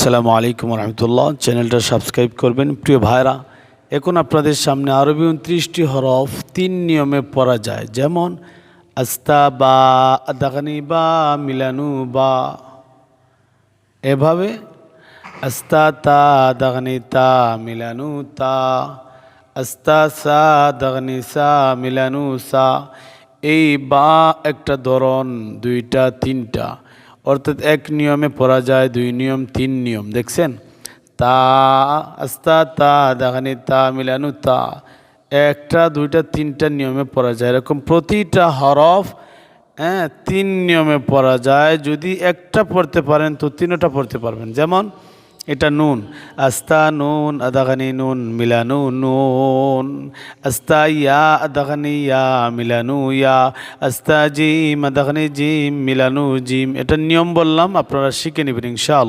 আসসালামু আলাইকুম রহমতুল্লাহ চ্যানেলটা সাবস্ক্রাইব করবেন। প্রিয় ভাইরা এখন আপনাদের সামনে আরবি উনত্রিশটি হরফ, তিন নিয়মে পড়া যায়। যেমন আস্তা বা দাগানি বা মিলানু বা এভাবে আস্তা তা দাগানি তা মিলানু তা আস্তা সা দাগানি সা মিলানু সা এই বা একটা ধরন, দুইটা, তিনটা। অর্থাৎ এক নিয়মে পড়া যায়, দুই নিয়ম, তিন নিয়ম, দেখছেন? তা, আস্তা, তা দেখানি তা, মিলানু, তা। একটা, দুইটা, তিনটা নিয়মে পড়া যায়। এরকম প্রতিটা হরফ হ্যাঁ তিন নিয়মে পড়া যায়। যদি একটা পড়তে পারেন তো তিনটা পড়তে পারবেন। যেমন এটা নুন। আস্তা নুন আদাগানি নুন মিলানু নুন আস্তা ইয়া আদাগানি ইয়া মিলানু ইয়া। আস্তা জিম আদাগানি জিম মিলানু জিম। এটা নিয়ম বললাম, আপনারা শিখে নেবেন, ইনশাআল্লাহ।